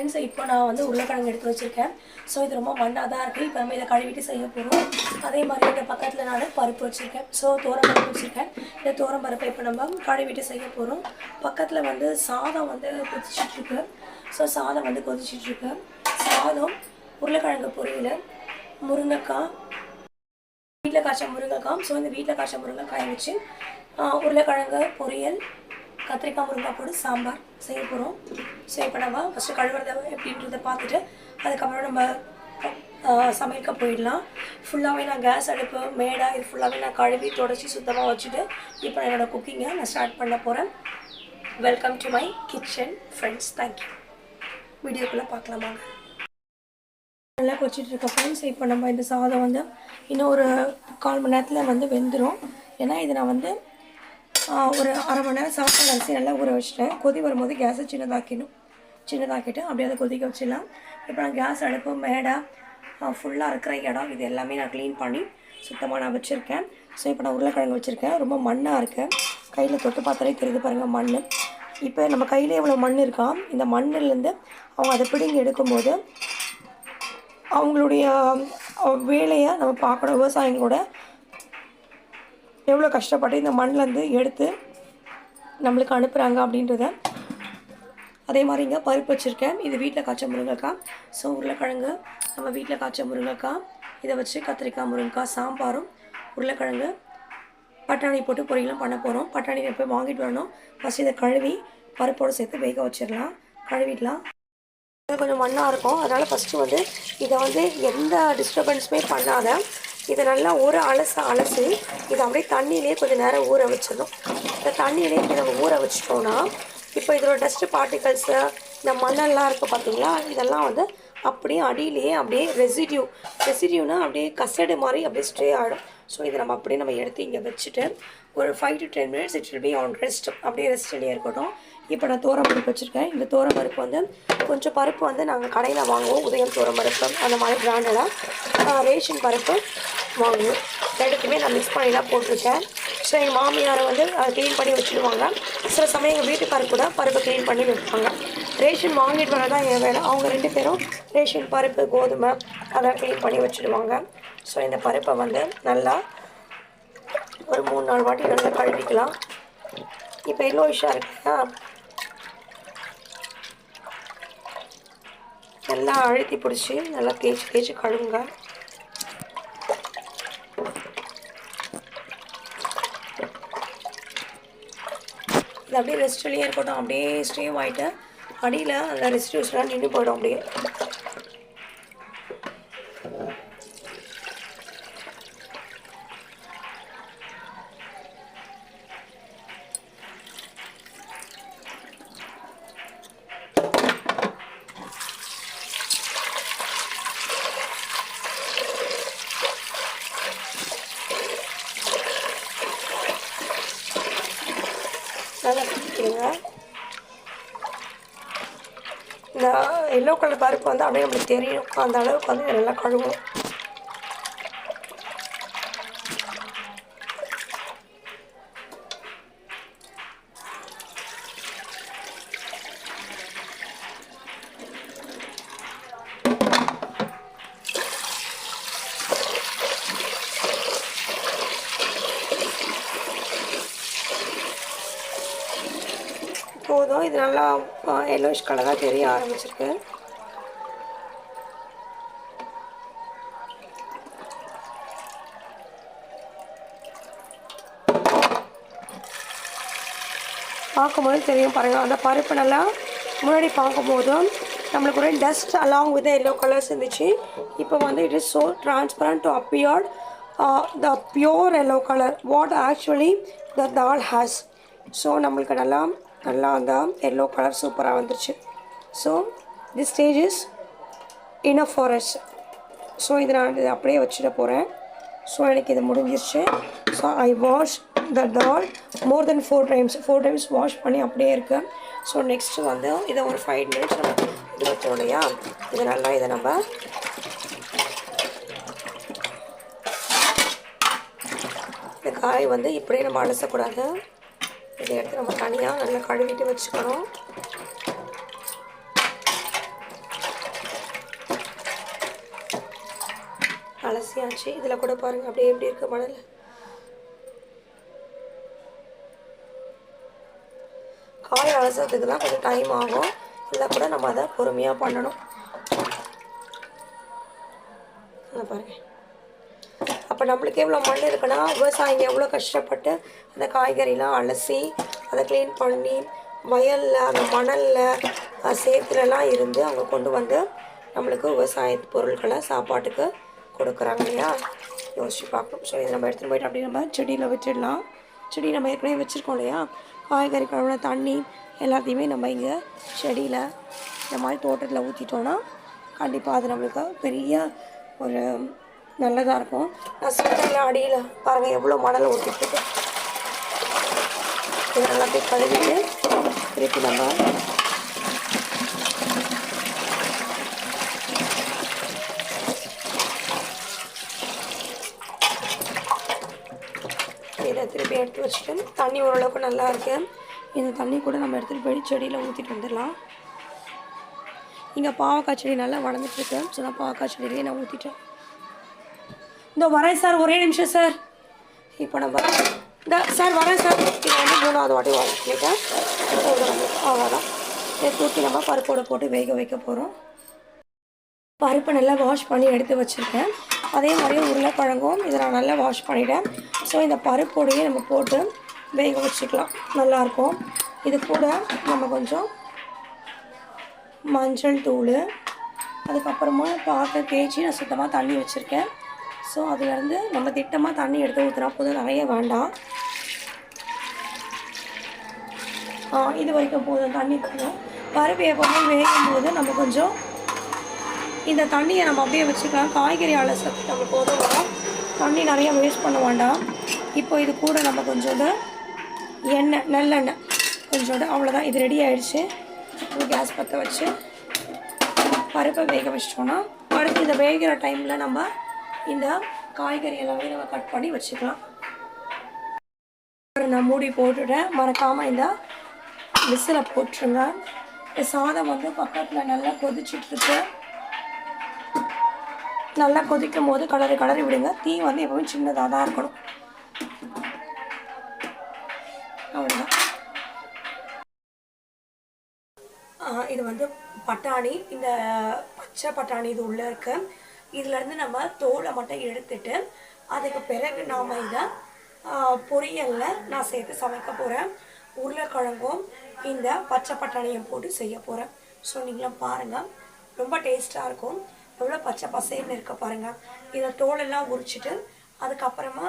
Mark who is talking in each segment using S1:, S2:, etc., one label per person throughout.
S1: Friends இப்போ நான் வந்து உருளைக்கிழங்கு எடுத்து வச்சுருக்கேன். ஸோ இது ரொம்ப மண்ணாக தான் இருக்குது இப்போ நம்ம இதை கழுவிட்டு செய்ய போகிறோம் அதே மாதிரி இந்த பக்கத்தில் நான் பருப்பு வச்சுருக்கேன். ஸோ பருப்பு வச்சுருக்கேன். இந்த பருப்பை இப்போ நம்ம கழுவிட்டு செய்ய போகிறோம் பக்கத்தில் வந்து சாதம் வந்து கொதிச்சிட்ருக்கு. ஸோ சாதம் வந்து கொதிச்சிட்ருக்கு. சாதம் உருளைக்கிழங்கு பொரியல் முருங்கைக்காய் வீட்டில் காய்ச்ச முருங்கைக்காய். ஸோ இந்த வீட்டில் காய்ச்ச முருங்கைக்காயை வச்சு உருளைக்கிழங்கு பொரியல் கத்திரிக்காய் முருங்காய் போட்டு சாம்பார் செய்ய போகிறோம் ஸோ இப்போ நம்ம ஃபஸ்ட்டு கழுவுறத எப்படின்றத பார்த்துட்டு அதுக்கப்புறம் நம்ம சமைக்க போயிடலாம். ஃபுல்லாகவே நான் கேஸ் அடுப்பு மேடை இது ஃபுல்லாகவே நான் கழுவி தொடச்சி சுத்தமாக வச்சுட்டு இப்போ நான் என்னோடய குக்கிங்கை நான் ஸ்டார்ட் பண்ண போகிறேன் welcome to my kitchen friends thank you வீடியோக்குள்ளே பார்க்கலாமா நல்லா கொச்சிட்டு இருக்க ஃப்ரெண்ட்ஸ் இப்போ நம்ம இந்த சாதம் வந்து இன்னும் ஒரு கால் மணி நேரத்தில் வந்து வெந்துடும் ஏன்னா இது நான் வந்து ஒரு அரை மணி நேரம் சாப்பாடு அரிசி நல்லா ஊற வச்சிட்டேன். கொதி வரும்போது கேஸை சின்னதாக்கிடணும். சின்னதாக்கிட்டு அப்படியே அதை கொதிக்க வச்சிடலாம். இப்போ நான் கேஸ் அடுப்பு மேடை ஃபுல்லாக இருக்கிற இடம் இது எல்லாமே நான் க்ளீன் பண்ணி சுத்தமாக நான் வச்சுருக்கேன். ஸோ இப்போ நான் உருளைக்கிழங்கு வச்சுருக்கேன். ரொம்ப மண்ணாக இருக்கேன் கையில் தொட்டு பார்த்தாலே தெரியுது பாருங்கள் மண் இப்போ நம்ம கையில் எவ்வளோ மண் இருக்கா? இந்த மண்ணிலேருந்து அவங்க அதை பிடிங்கி எடுக்கும்போது அவங்களுடைய வேலையை நம்ம பார்க்கணும். விவசாயிங்களோட எவ்வளோ கஷ்டப்பட்டு இந்த மண்ணிலேருந்து எடுத்து நம்மளுக்கு அனுப்புகிறாங்க அப்படின்றத அதே மாதிரி இங்கே பருப்பு வச்சுருக்கேன். இது வீட்டில் காய்ச்ச முருங்கைக்காய் ஸோ உருளைக்கிழங்கு நம்ம வீட்டில் காய்ச்ச முருங்கைக்காய் இதை வச்சு கத்திரிக்காய் முருங்கைக்காய் சாம்பாரும் உருளைக்கிழங்கு பட்டாணி போட்டு பொரியலும் பண்ண போகிறோம். பட்டாணி போய் வாங்கிட்டு வரணும். ஃபஸ்ட் இதை கழுவி பருப்போடு சேர்த்து வேக வச்சிடலாம். கழுவிடலாம். கொஞ்சம் மண்ணாக இருக்கும். அதனால் ஃபஸ்ட்டு வந்து இதை வந்து எந்த டிஸ்டர்பன்ஸுமே பண்ணாத. இதை நல்லா ஒரு அலச அலசி இதை அப்படியே தண்ணியிலே கொஞ்சம் நேரம் ஊற வச்சிடணும். இந்த தண்ணியிலே இப்படி நம்ம ஊற வச்சிட்டோம்னா இப்போ இதோட டஸ்ட்டு பார்ட்டிகல்ஸு இந்த மண்ணெல்லாம் இருக்குது பார்த்தீங்களா? இதெல்லாம் வந்து அப்படியே அடியிலேயே அப்படியே ரெசிடியூ ரெசிடியூனா அப்படியே கசடு மாதிரி அப்படியே ஸ்ட்ரே ஆகிடும் ஸோ இதை நம்ம அப்படியே நம்ம எடுத்து இங்கே வச்சுட்டு ஒரு five to ten minutes it will be on rest அப்படியே ரெஸ்ட்லேயே இருக்கட்டும். இப்போ நான் தோரம் பருப்பு வச்சுருக்கேன். இந்த தோரம் பருப்பு வந்து கொஞ்சம் பருப்பு வந்து நாங்கள் கடையில் வாங்குவோம். உதயம் தோரம் பருப்பு அந்த மாதிரி பிராண்டடாக ரேஷன் பருப்பு வாங்குவோம். ரெண்டுக்குமே நான் மிக்ஸ் பண்ணி தான் போட்டிருக்கேன். ஸோ எங்கள் மாமியாரை வந்து அதை க்ளீன் பண்ணி வச்சுடுவாங்க. சில சமயம் எங்கள் வீட்டுக்காரர் கூட பருப்பு க்ளீன் பண்ணி வைப்பாங்க. ரேஷன் வாங்கிட்டு வரதான் என் வேலை. அவங்க ரெண்டு பேரும் ரேஷன் பருப்பு கோதுமை அதெல்லாம் க்ளீன் பண்ணி வச்சுடுவாங்க. ஸோ இந்த பருப்பை வந்து நல்லா ஒரு மூணு நாலு வாட்டி நல்லா கழுவிக்கலாம். இப்போ எல்லோ இஷ்ஷாக இருக்குன்னா நல்லா அழுத்தி பிடிச்சி நல்லா தேய்ச்சி தேய்ச்சி கழுவுங்க. இது அப்படியே ரெஸ்ட்லேயே இருக்கட்டும். அப்படியே ஸ்டேவ் ஆகிட்டு அடியில் அந்த ரெஸ்டியூஸ்லாம் நின்று போயிடும் அப்படியே நல்லா பிடிக்கிறீங்க இந்த எல்லோ கலர் பருப்பு வந்து அப்படியே நம்மளுக்கு தெரியும். அந்த அளவுக்கு வந்து நல்லா கழுவும். போதும் எல்லோஷ் கலராக தெரிய ஆரம்பிச்சிருக்கு. பார்க்கும்போது தெரியும் பாருங்கள் அந்த பருப்பு நல்லா முன்னாடி பார்க்கும்போதும் நம்மளுக்கு ஒரு dust along with yellow colours இருந்துச்சு. இப்போ வந்து it is so transparent to appeared the pure yellow colour what actually the dal has so நம்மளுக்கு நல்லா நல்லா அந்த எல்லோ கலர் சூப்பராக வந்துருச்சு so the stage is enough for rest so இதை நான் இதை அப்படியே வச்சுட போகிறேன் ஸோ எனக்கு இது முடிஞ்சிருச்சு. So I wash the dal more then four times four times wash பண்ணி அப்படியே இருக்கேன் ஸோ நெக்ஸ்ட்டு வந்து இதை ஒரு ஃபைவ் மினிட்ஸ் நம்ம இது வச்சோம் இல்லையா? இது நல்லா இதை நம்ம இந்த காய் வந்து இப்படியே நம்ம அலசக்கூடாது. இதை எடுத்து நம்ம தனியாக நல்லா கழுவிட்டு வச்சுக்கணும். அலசியாச்சு. இதில் கூட பாருங்கள் அப்படியே எப்படி இருக்குது மணல். காய் அலசுறதுக்கு தான் கொஞ்சம் டைம் ஆகும். இதில் கூட நம்ம அதை பொறுமையாக பண்ணணும். பாருங்கள் அப்போ நம்மளுக்கு எவ்வளோ மண் இருக்குன்னா விவசாயிங்க எவ்வளோ கஷ்டப்பட்டு அந்த காய்கறிலாம் அலசி அதை க்ளீன் பண்ணி வயலில் அந்த மணலில் சேத்துலலாம் இருந்து அவங்க கொண்டு வந்து நம்மளுக்கு விவசாய பொருட்களை சாப்பாட்டுக்கு கொடுக்குறாங்க இல்லையா? யோசிச்சு பார்க்கணும். ஸோ இதை நம்ம எடுத்துகிட்டு போயிட்டு அப்படியே நம்ம செடியில் வச்சிடலாம். செடி நம்ம ஏற்கனவே வச்சுருக்கோம் இல்லையா? காய்கறி கழுவுன தண்ணி எல்லாத்தையுமே நம்ம இங்கே செடியில் இந்த மாதிரி தோட்டத்தில் ஊற்றிட்டோன்னா கண்டிப்பாக அது நம்மளுக்கு பெரிய ஒரு நல்லதாக இருக்கும். நான் சொல்கிறேன் அடியில் பாருங்கள் எவ்வளோ மணலை ஊற்றிட்டு இருக்கு இதை நல்லா போய் கழுவிட்டு திருப்பி நம்ம இதை திருப்பி எடுத்து வச்சுட்டு தண்ணி ஓரளவுக்கு நல்லா இருக்குது இந்த தண்ணி கூட நம்ம எடுத்துகிட்டு போய் செடியில் ஊற்றிட்டு வந்துடலாம். இங்கே பாவக்காய் செடி நல்லா வளர்ந்துட்டுருக்கு ஸோ நான் பாவக்காய் செடியிலேயே நான் ஊற்றிட்டேன் இந்த வரேன் சார் ஒரே நிமிஷம் சார். இப்போ நம்ம இந்த சார் வரேன் சார். இது வந்து மூணாவது வாட்டி வாங்கிட்டேன் அவ்வளோதான் இதை தூக்கி நம்ம பருப்போடு போட்டு வேக வைக்க போகிறோம் பருப்பை நல்லா வாஷ் பண்ணி எடுத்து வச்சுருக்கேன். அதே மாதிரியே உருளைக்கிழங்கும் இதை நான் நல்லா வாஷ் பண்ணிவிட்டேன் ஸோ இந்த பருப்போடையே நம்ம போட்டு வேக வச்சுக்கலாம். நல்லாயிருக்கும். இது கூட நம்ம கொஞ்சம் மஞ்சள் தூள் அதுக்கப்புறமா பாத்திரம் தேய்ச்சி நான் சுத்தமாக தண்ணி வச்சுருக்கேன். ஸோ அதுலேருந்து நம்ம திட்டமாக தண்ணி எடுத்து ஊற்றினா போதும் நிறைய வேண்டாம். ஆ, இது வரைக்கும் போதும் தண்ணி போதும் பருப்பு எப்போவுமே வேகும் போது நம்ம கொஞ்சம் இந்த தண்ணியை நம்ம அப்படியே வச்சுக்கலாம். காய்கறி அலசத்துக்கு நம்ம போதும். வரும் தண்ணி நிறைய வேஸ்ட் பண்ண வேண்டாம். இப்போ இது கூட நம்ம கொஞ்சோண்டு எண்ணெய் நல்லெண்ணெய் கொஞ்சோண்டு அவ்வளோதான் இது ரெடி ஆகிடுச்சு கேஸ் பற்ற வச்சு பருப்பை வேக வச்சிட்டோன்னா பருப்பு இந்த வேகிற டைமில் நம்ம இந்த காய்கறி எல்லாமே நம்ம கட் பண்ணி வச்சுக்கலாம். நான் மூடி போட்டுட்டேன் மறக்காமல் இந்த விசிலை போட்டுருங்க. சாதம் வந்து பக்கத்தில் நல்லா கொதிச்சுட்ருக்கு. நல்லா கொதிக்கும் போது கலரி கலரி விடுங்க. தீ வந்து எப்பவும் சின்னதாக தான் இருக்கணும். அவ்வளோதான் ஆஹ் இது வந்து பட்டாணி. இந்த பச்சை பட்டாணி இது உள்ளே இருக்கு. இதுலேருந்து நம்ம தோலை மட்டும் எடுத்துட்டு அதுக்கு பிறகு நாம் இதை பொரியலில் நான் சேர்த்து சமைக்க போகிறேன் உருளைக்கிழங்கும் இந்த பச்சை பட்டாணியும் போட்டு செய்ய போகிறேன் ஸோ நீங்களும் பாருங்கள் ரொம்ப டேஸ்ட்டாக இருக்கும். எவ்வளோ பச்சை பசேல்னு இருக்க பாருங்கள் இதை தோலெல்லாம் உரிச்சிட்டு அதுக்கப்புறமா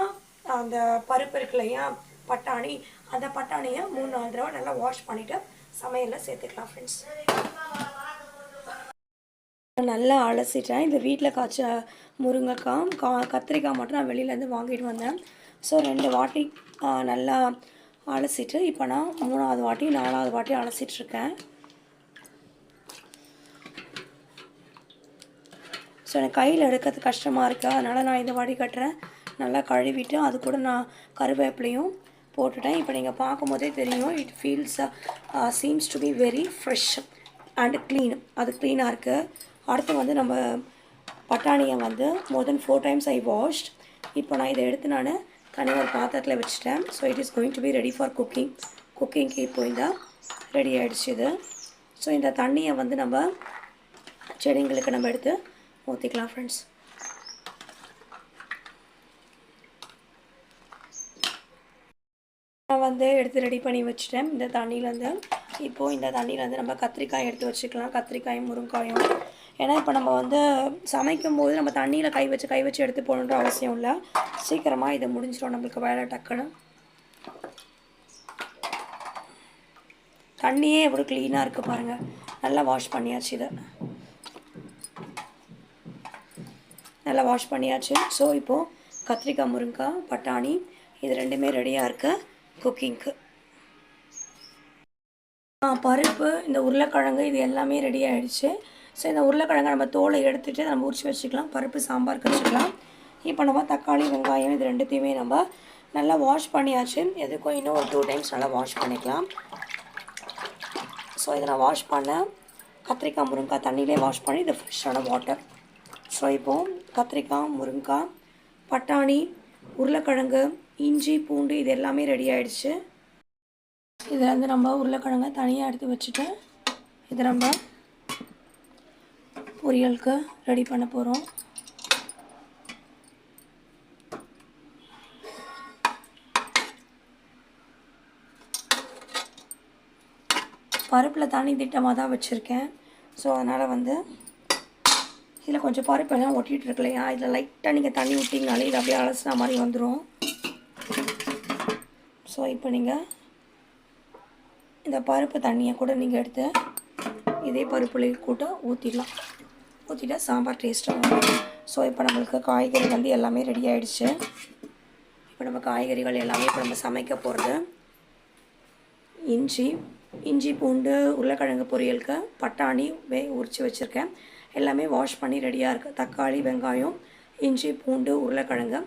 S1: அந்த பருப்பு இருக்கு இல்லையா பட்டாணி அந்த பட்டாணியை மூணு நாலு தடவை நல்லா வாஷ் பண்ணிவிட்டு சமையலில் சேர்த்துக்கலாம் ஃப்ரெண்ட்ஸ் நல்லா அலசிட்டேன். இந்த வீட்டில் காய்ச்ச முருங்கைக்காய் கா கத்திரிக்காய் மட்டும் நான் வெளியிலேருந்து வாங்கிட்டு வந்தேன். ஸோ ரெண்டு வாட்டி நல்லா அலசிட்டு இப்போ நான் மூணாவது வாட்டி நாலாவது வாட்டி அலசிட்ருக்கேன் ஸோ எனக்கு கையில் எடுக்கிறது கஷ்டமாக இருக்குது அதனால் நான் இந்த வாட்டி கட்டுறேன். நல்லா கழுவிட்டு அது கூட நான் கருவேப்பிலையும் போட்டுட்டேன். இப்போ நீங்கள் பார்க்கும்போதே தெரியும். It feels seems to be very fresh and clean அது க்ளீனாக இருக்குது அடுத்து வந்து நம்ம பட்டாணியை வந்து more then four times I washed இப்போ நான் இதை எடுத்து நான் தனி ஒரு பாத்திரத்தில் வச்சுட்டேன். So it is going to be ready for cooking குக்கிங்க்கு இப்போ இந்த ரெடி ஆகிடுச்சு இது. ஸோ இந்த தண்ணியை வந்து நம்ம செடிங்களுக்கு நம்ம எடுத்து ஊற்றிக்கலாம் ஃப்ரெண்ட்ஸ் நான் வந்து எடுத்து ரெடி பண்ணி வச்சுட்டேன். இந்த தண்ணியிலேருந்து இப்போது இந்த தண்ணியிலேருந்து நம்ம கத்திரிக்காய் எடுத்து வச்சுக்கலாம். கத்திரிக்காயும் முருங்காயும் ஏன்னா இப்போ நம்ம வந்து சமைக்கும் போது நம்ம தண்ணியில் கை வச்சு கை வச்சு எடுத்து போகணுன்ற அவசியம் இல்லை. சீக்கிரமாக இது முடிஞ்சிடும் நம்மளுக்கு வேலை டக்குன்னு. தண்ணியே எவ்வளோ க்ளீனாக இருக்குது பாருங்கள் நல்லா வாஷ் பண்ணியாச்சு இதை. நல்லா வாஷ் பண்ணியாச்சு. ஸோ இப்போது கத்திரிக்காய் முருங்காய் பட்டாணி இது ரெண்டுமே ரெடியாக இருக்கு குக்கிங்க்கு பருப்பு இந்த உருளைக்கிழங்கு இது எல்லாமே ரெடி ஆகிடுச்சு ஸோ இந்த உருளைக்கிழங்கை நம்ம தோலை எடுத்துகிட்டு நம்ம உரிச்சு வச்சுக்கலாம். பருப்பு சாம்பாருக்கு வச்சுக்கலாம் இப்போ நம்ம தக்காளி வெங்காயம் இது ரெண்டுத்தையுமே நம்ம நல்லா வாஷ் பண்ணியாச்சு. எதுக்கும் இன்னும் ஒரு டூ டைம்ஸ் நல்லா வாஷ் பண்ணிக்கலாம். ஸோ இதை நான் வாஷ் பண்ணேன் கத்திரிக்காய் முருங்காய் தண்ணியிலே வாஷ் பண்ணி இது ஃப்ரெஷ்ஷான வாட்டர் ஸோ இப்போது கத்திரிக்காய் முருங்கைக்காய் பட்டாணி உருளைக்கிழங்கு இஞ்சி பூண்டு இது எல்லாமே ரெடி ஆகிடுச்சு இதில் வந்து நம்ம உருளைக்கிழங்கை தனியாக எடுத்து வச்சுட்டு இதை நம்ம பொரியலுக்கு ரெடி பண்ண போகிறோம் பருப்பில் தண்ணி திட்டமாக தான் வச்சுருக்கேன். ஸோ அதனால் வந்து இதில் கொஞ்சம் பருப்பெல்லாம் ஒட்டிகிட்டு இருக்கு இல்லையா? இதில் லைட்டாக நீங்கள் தண்ணி விட்டிங்கனாலே இது அப்படியே அலசின மாதிரி வந்துடும் ஸோ இப்போ நீங்கள் இந்த பருப்பு தண்ணியை கூட நீங்கள் எடுத்து இதே பருப்புலேயே கூட்ட ஊற்றிடலாம் ஊற்றிட்டா சாம்பார் டேஸ்ட்டாக வரும். ஸோ இப்போ நம்மளுக்கு காய்கறி வந்து எல்லாமே ரெடி ஆகிடுச்சு இப்போ நம்ம காய்கறிகள் எல்லாமே இப்போ நம்ம சமைக்க போகிறது இஞ்சி இஞ்சி பூண்டு உருளைக்கிழங்கு பொரியலுக்கு பட்டாணி வே உரித்து வச்சுருக்கேன். எல்லாமே வாஷ் பண்ணி ரெடியாக இருக்குது தக்காளி வெங்காயம் இஞ்சி பூண்டு உருளைக்கிழங்கு.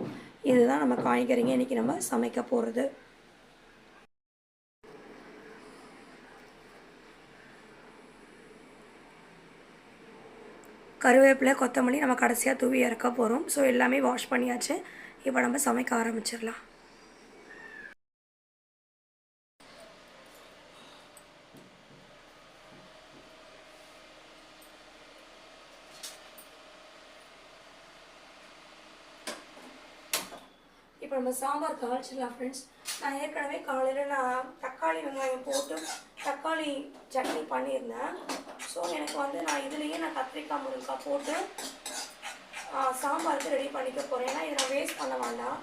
S1: இதுதான் நம்ம காய்கறிங்க இன்றைக்கி நம்ம சமைக்க போகிறது கருவேப்பிலை கொத்தமல்லி நம்ம கடைசியாக தூவி இறக்க போகிறோம் ஸோ எல்லாமே வாஷ் பண்ணியாச்சு. இப்போ நம்ம சமைக்க ஆரம்பிச்சிடலாம். இப்போ நம்ம சாம்பார் தாளிச்சிடலாம் ஃப்ரெண்ட்ஸ் நான் ஏற்கனவே காலையில் நான் தக்காளி வெங்காயம் போட்டு தக்காளி சட்னி பண்ணியிருந்தேன். ஸோ எனக்கு வந்து நான் இதுலேயே நான் கத்திரிக்காய் முருங்கைக்காய் போட்டு சாம்பாருக்கு ரெடி பண்ணிக்க போகிறேன் ஏன்னா இதை நான் வேஸ்ட் பண்ண வேண்டாம்.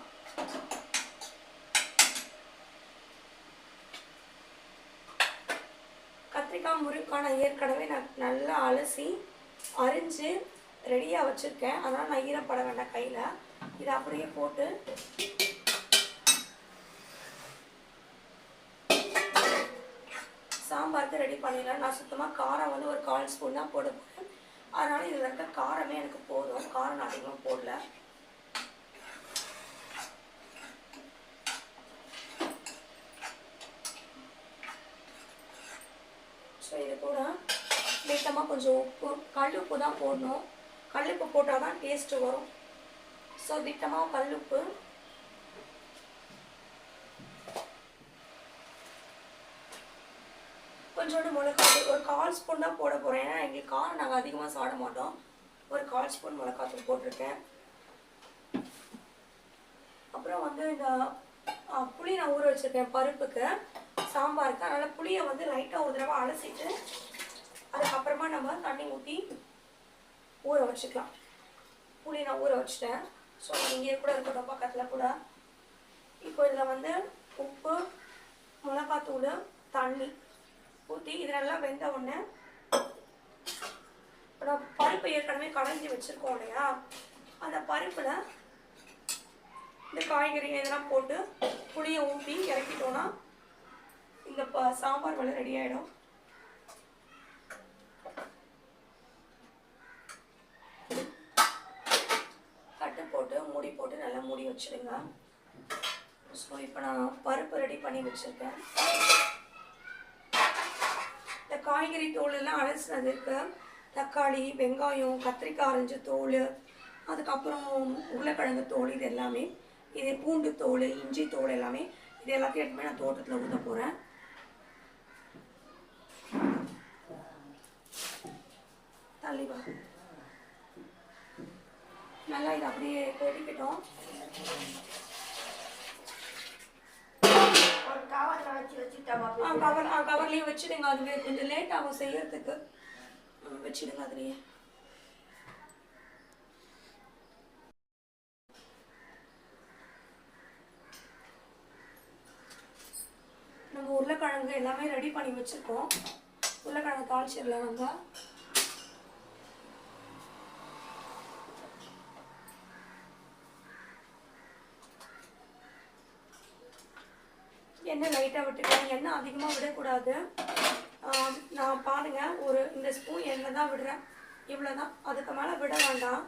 S1: கத்திரிக்காய் முருங்கைக்காய் நான் ஏற்கனவே நான் நல்லா அலசி அரிஞ்சு ரெடியாக வச்சுருக்கேன். அதனால் நான் ஈரப்பட வேண்டாம் கையில். இதை அப்படியே போட்டு சாம்பாருக்கு ரெடி பண்ணிடலாம் நான் சுத்தமாக காரம் வந்து ஒரு கால் ஸ்பூன் தான் போட போகிறேன் அதனால் இதில் இருக்க காரமே எனக்கு போதும். காரம் நான் அதிகமாக போடல. ஸோ இது கூட லைட்டமாக கொஞ்சம் உப்பு கல் உப்பு தான் போடணும். கல் உப்பு போட்டால் தான் டேஸ்ட்டு வரும். ஸோ திட்டமாக கல் உப்பு கொஞ்சோண்டு மிளகாத்தூள். ஒரு கால் ஸ்பூன் தான் போட போகிறேன் ஏன்னா எங்களுக்கு காரம் நாங்கள் அதிகமாக சாப்பிட மாட்டோம். ஒரு கால் ஸ்பூன் மிளகாத்தூள் போட்டிருக்கேன். அப்புறம் வந்து இந்த புளி நான் ஊற வச்சுருக்கேன் பருப்புக்கு. சாம்பாருக்கு. அதனால் புளியை வந்து லைட்டாக ஒரு தடவை அலசிட்டு அதுக்கப்புறமா நம்ம தண்ணி ஊற்றி ஊற வச்சுக்கலாம். புளி நான் ஊற வச்சுட்டேன். ஸோ இங்கே கூட இருக்கட்டும் பக்கத்தில் கூட. இப்போ இதில் வந்து உப்பு மிளகாத்தூள் தண்ணி. ஊற்றி இது நல்லா வெந்த உடனே இப்போ நம்ம பருப்பு ஏற்கனவே கடைஞ்சி வச்சுருக்கோம் இல்லையா? அந்த பருப்பில் இந்த காய்கறி இதெல்லாம் போட்டு புளியை ஊற்றி இறக்கிட்டோன்னா இந்த ப சாம்பார் வலை ரெடி ஆகிடும் தட்டு போட்டு மூடி போட்டு நல்லா மூடி வச்சுடுங்க. ஸோ இப்போ நான் பருப்பு ரெடி பண்ணி வச்சுருக்கேன். இந்த காய்கறி தோல் எல்லாம் அலசினது இருக்கு தக்காளி வெங்காயம் கத்திரிக்காய் அரைஞ்ச தோல் அதுக்கப்புறம் உருளைக்கிழங்கு தோல் இது எல்லாமே. இது பூண்டு தோல் இஞ்சி தோல் எல்லாமே. இது எல்லாத்தையும் எடுத்துமே நான் தோட்டத்தில் ஊற்ற போகிறேன் தள்ளிவா நல்லா இது அப்படியே கொதிக்கட்டும். கவர் ஆ கவர்லேயே வச்சுடுங்க அதுவே கொஞ்சம் லேட் ஆகும் செய்யறதுக்கு. வச்சிடுங்க அதுலேயே. நம்ம உருளைக்கிழங்கு எல்லாமே ரெடி பண்ணி வச்சுருக்கோம். உருளைக்கிழங்கு தாளிச்சிடலாம் நம்ம. எண்ணெய் லைட்டாக விட்டுக்கலாம் எண்ணெய் அதிகமாக விடக்கூடாது. நான் பாருங்க ஒரு இந்த ஸ்பூன் எண்ணெய் தான் விடுறேன். இவ்வளோ தான் அதுக்கு மேலே விட வேண்டாம்.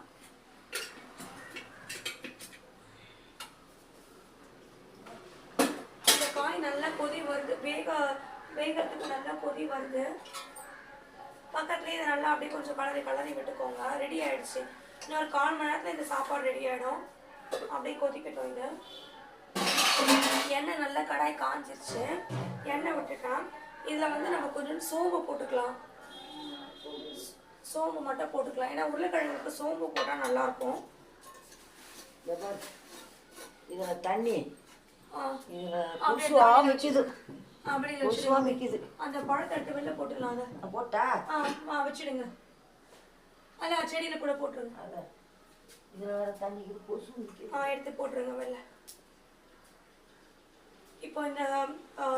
S1: இந்த காய் நல்லா கொதி வருது. வேக வேகத்துக்கு நல்லா கொதி வருது. பக்கத்துலேயே இதை நல்லா அப்படியே கொஞ்சம் கலரி கலரி விட்டுக்கோங்க. ரெடி ஆகிடுச்சு இன்னொரு கால் மணி நேரத்தில் இந்த சாப்பாடு ரெடி ஆகிடும் அப்படியே கொதிக்கட்டும் இது. எண்ணெய் நல்லா கடாய் காஞ்சிருச்சு. எண்ணெய் விட்டுட்டேன் இதில் வந்து நம்ம கொஞ்சம் சோம்பு போட்டுக்கலாம். சோம்பு மட்டும் போட்டுக்கலாம். ஏன்னா உருளைக்கிழங்குக்கு சோம்பு போட்டால் நல்லாயிருக்கும்.
S2: இதுல தண்ணி.
S1: அப்படி
S2: மிக்குது
S1: அந்த பழத்தை எடுத்து வெளில போட்டுடலாம் அதை.
S2: போட்டா?
S1: ஆ வச்சிடுங்க. அல்ல செடியில் கூட போட்டுருங்க.
S2: இதுல தண்ணி கொசு
S1: ஆ எடுத்து போட்டுருங்க வெளில. இப்போ இந்த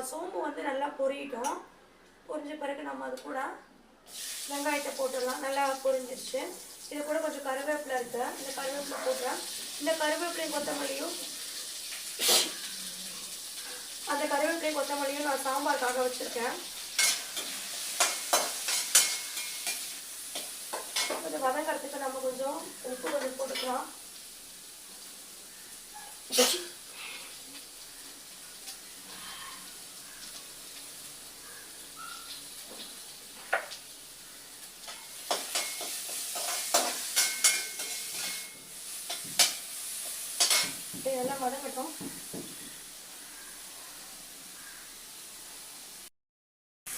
S1: சோம்பு வந்து நல்லா பொரியட்டும். பொரிஞ்ச பிறகு நம்ம அது கூட வெங்காயத்தை போட்டுடலாம். நல்லா பொரிஞ்சிருச்சு. இது கூட கொஞ்சம் கருவேப்பிலை இருக்கு. இந்த கருவேப்பிலை போட்டுறேன். இந்த கருவேப்பிலையும் கொத்தமல்லியும் அந்த கருவேப்பிலை கொத்தமல்லியும் நான் சாம்பாருக்காக வச்சுருக்கேன். கொஞ்சம் வதங்கிறதுக்கு நம்ம கொஞ்சம் உப்பு கொஞ்சம் போட்டுக்கலாம் இதெல்லாம் வதங்கட்டும்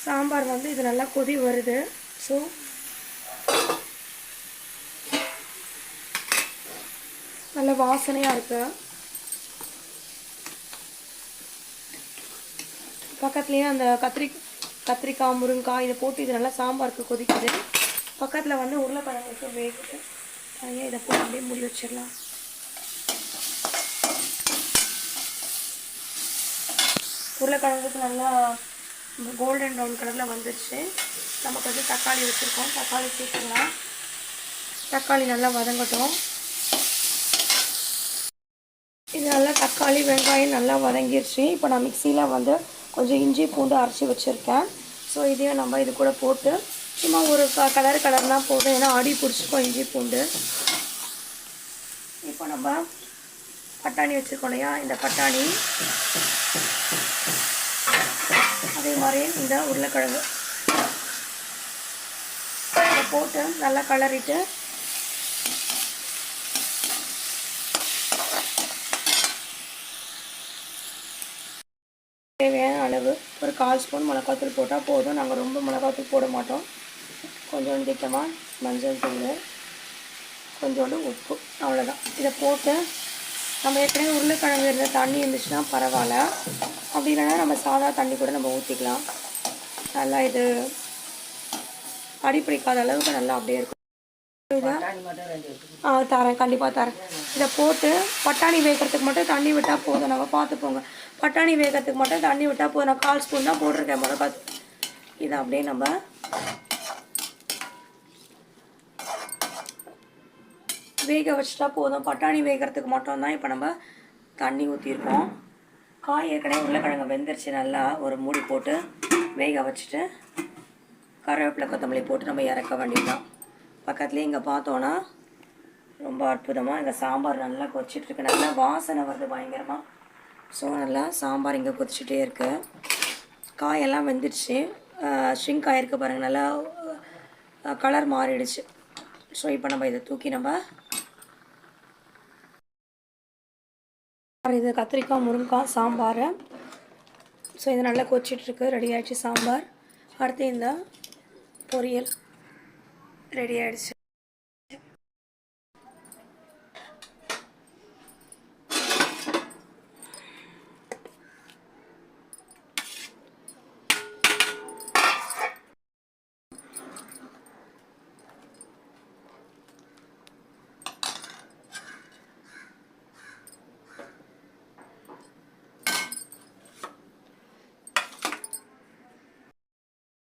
S1: சாம்பார் வந்து இது நல்லா கொதி வருது. ஸோ நல்ல வாசனையாக இருக்கு. பக்கத்துலேயே அந்த கத்திரி கத்திரிக்காய் முருங்காய் இதை போட்டு இது நல்லா சாம்பாருக்கு கொதிக்குது. பக்கத்தில் வந்து உருளைக்கிழங்கு வேகுது. தனியாக இதை போட்டு அப்படியே மூடி வச்சிடலாம். உருளைக்கிழங்குக்கு நல்லா கோல்டன் ப்ரௌன் கலரில் வந்துருச்சு. நமக்கு வந்து தக்காளி வச்சுருக்கோம். தக்காளி சேர்த்துக்கலாம். தக்காளி நல்லா வதங்கட்டும். இது நல்லா தக்காளி வெங்காயம் நல்லா வதங்கிருச்சு. இப்போ நான் மிக்சியில் வந்து கொஞ்சம் இஞ்சி பூண்டு அரைச்சி வச்சுருக்கேன். ஸோ இதையும் நம்ம இது கூட போட்டு சும்மா ஒரு க கலர் கலர்னால் போதும். ஏன்னா அடி பிடிச்சிக்கும் இஞ்சி பூண்டு. இப்போ நம்ம பட்டாணி வச்சுருக்கோம் இல்லையா? இந்த பட்டாணி. அதே மாதிரி இந்த உருளைக்கிழங்கு. போட்டு நல்லா கலரிட்டு தேவையான அளவு ஒரு கால் ஸ்பூன் மிளகாத்தூள் போட்டால் போதும். நாங்கள் ரொம்ப மிளகாத்தூள் போட மாட்டோம். கொஞ்சோண்டு திட்டமாக மஞ்சள் தூள் கொஞ்சோண்டு உப்பு அவ்வளோதான் இதை போட்டு நம்ம ஏற்கனவே உருளைக்கிழங்கு இருந்த தண்ணி இருந்துச்சுன்னா பரவாயில்ல. அப்படி இல்லைன்னா நம்ம சாதா தண்ணி கூட நம்ம ஊற்றிக்கலாம் நல்லா இது அடி பிடிக்காத அளவுக்கு நல்லா அப்படியே இருக்கும். ஆ தரேன். கண்டிப்பாக தரேன். இதை போட்டு பட்டாணி வேகிறதுக்கு மட்டும் தண்ணி விட்டால் போதும். நம்ம பார்த்துப்போங்க பட்டாணி வேகிறதுக்கு மட்டும் தண்ணி விட்டால் போதும். நான் கால் ஸ்பூன் தான் போட்டிருக்கேன் மிளகா இதை அப்படியே நம்ம வேக வச்சுட்டா போதும். பட்டாணி வேகிறதுக்கு மட்டும்தான் இப்போ நம்ம தண்ணி ஊற்றிருக்கோம் காய் ஏற்கனவே உருளைக்கிழங்கு வெந்துருச்சு. நல்லா ஒரு மூடி போட்டு வேக வச்சுட்டு கருவேப்பிலை கொத்தமல்லி போட்டு நம்ம இறக்க வேண்டியதுதான். பக்கத்துலேயே இங்கே பார்த்தோன்னா ரொம்ப அற்புதமாக இங்கே சாம்பார் நல்லா கொதிச்சிட்டு நல்லா வாசனை வருது பயங்கரமாக ஸோ நல்லா சாம்பார் இங்கே கொதிச்சுட்டே இருக்கு. காயெல்லாம் வெந்துடுச்சு ஷ்ரிங்க் ஆகிருக்கு பாருங்கள் நல்லா கலர் மாறிடுச்சு. ஸோ இப்போ நம்ம இதை தூக்கி நம்ம இது கத்திரிக்காய் முருங்கைக்காய் சாம்பார். ஸோ இது நல்லா கொச்சிட்ருக்கு ரெடி ஆகிடுச்சு சாம்பார். அடுத்து இந்த பொரியல். ரெடி ஆகிடுச்சு